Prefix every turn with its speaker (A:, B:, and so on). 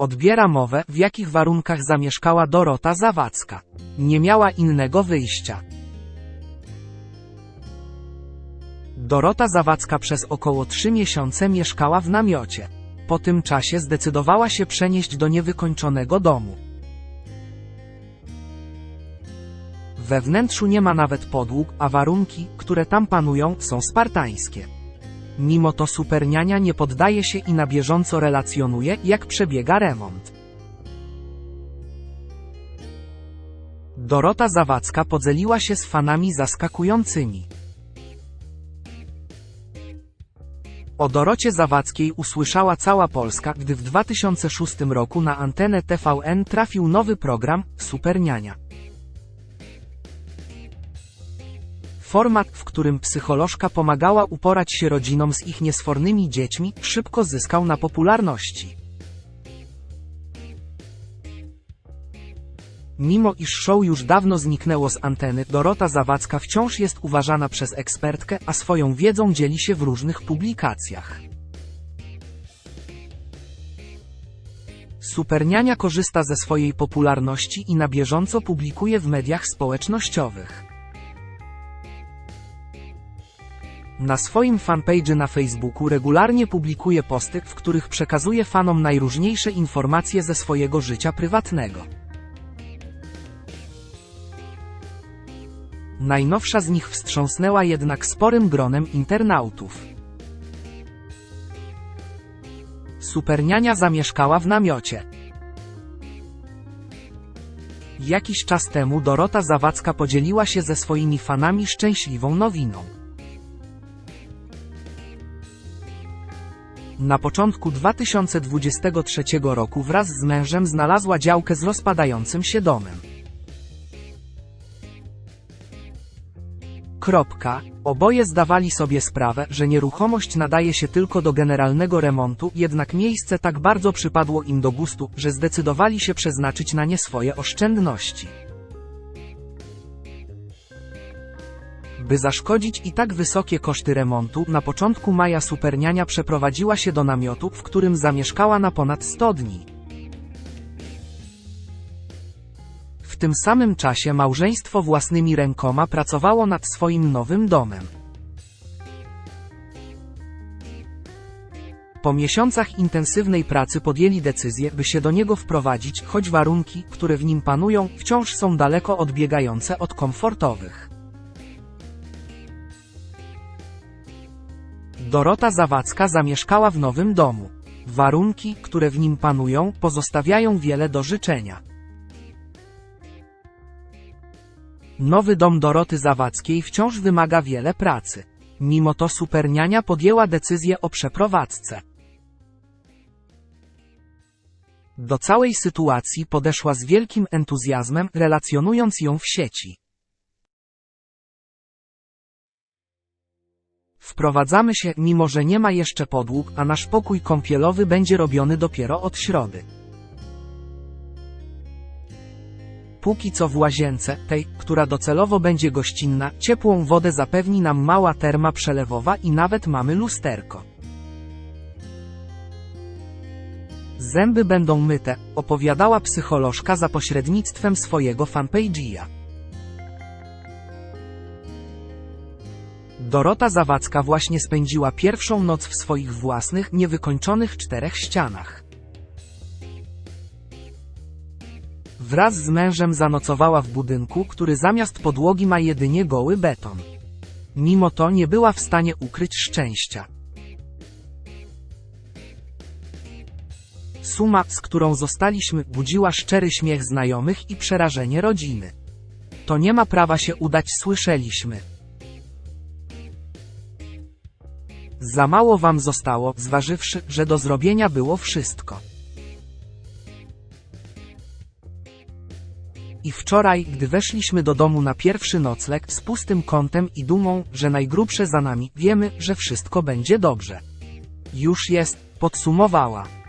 A: Odbiera mowę, w jakich warunkach zamieszkała Dorota Zawadzka. Nie miała innego wyjścia. Dorota Zawadzka przez około trzy miesiące mieszkała w namiocie. Po tym czasie zdecydowała się przenieść do niewykończonego domu. We wnętrzu nie ma nawet podłóg, a warunki, które tam panują, są spartańskie. Mimo to superniania nie poddaje się i na bieżąco relacjonuje, jak przebiega remont. Dorota Zawadzka podzieliła się z fanami zaskakującymi. O Dorocie Zawadzkiej usłyszała cała Polska, gdy w 2006 roku na antenę TVN trafił nowy program Superniania. Format, w którym psycholożka pomagała uporać się rodzinom z ich niesfornymi dziećmi, szybko zyskał na popularności. Mimo iż show już dawno zniknęło z anteny, Dorota Zawadzka wciąż jest uważana przez ekspertkę, a swoją wiedzą dzieli się w różnych publikacjach. Superniania korzysta ze swojej popularności i na bieżąco publikuje w mediach społecznościowych. Na swoim fanpage na Facebooku regularnie publikuje posty, w których przekazuje fanom najróżniejsze informacje ze swojego życia prywatnego. Najnowsza z nich wstrząsnęła jednak sporym gronem internautów. Superniania zamieszkała w namiocie. Jakiś czas temu Dorota Zawadzka podzieliła się ze swoimi fanami szczęśliwą nowiną. Na początku 2023 roku wraz z mężem znalazła działkę z rozpadającym się domem. Kropka. Oboje zdawali sobie sprawę, że nieruchomość nadaje się tylko do generalnego remontu, jednak miejsce tak bardzo przypadło im do gustu, że zdecydowali się przeznaczyć na nie swoje oszczędności. By zaszkodzić i tak wysokie koszty remontu, na początku maja superniania przeprowadziła się do namiotu, w którym zamieszkała na ponad 100 dni. W tym samym czasie małżeństwo własnymi rękoma pracowało nad swoim nowym domem. Po miesiącach intensywnej pracy podjęli decyzję, by się do niego wprowadzić, choć warunki, które w nim panują, wciąż są daleko odbiegające od komfortowych. Dorota Zawadzka zamieszkała w nowym domu. Warunki, które w nim panują, pozostawiają wiele do życzenia. Nowy dom Doroty Zawadzkiej wciąż wymaga wiele pracy. Mimo to superniania podjęła decyzję o przeprowadzce. Do całej sytuacji podeszła z wielkim entuzjazmem, relacjonując ją w sieci. Wprowadzamy się, mimo że nie ma jeszcze podłóg, a nasz pokój kąpielowy będzie robiony dopiero od środy. Póki co w łazience, tej, która docelowo będzie gościnna, ciepłą wodę zapewni nam mała terma przelewowa i nawet mamy lusterko. Zęby będą myte, opowiadała psycholożka za pośrednictwem swojego fanpage'a. Dorota Zawadzka właśnie spędziła pierwszą noc w swoich własnych, niewykończonych czterech ścianach. Wraz z mężem zanocowała w budynku, który zamiast podłogi ma jedynie goły beton. Mimo to nie była w stanie ukryć szczęścia. Suma, z którą zostaliśmy, budziła szczery śmiech znajomych i przerażenie rodziny. To nie ma prawa się udać, słyszeliśmy. Za mało wam zostało, zważywszy, że do zrobienia było wszystko. I wczoraj, gdy weszliśmy do domu na pierwszy nocleg, z pustym kątem i dumą, że najgrubsze za nami, wiemy, że wszystko będzie dobrze. Już jest, podsumowała.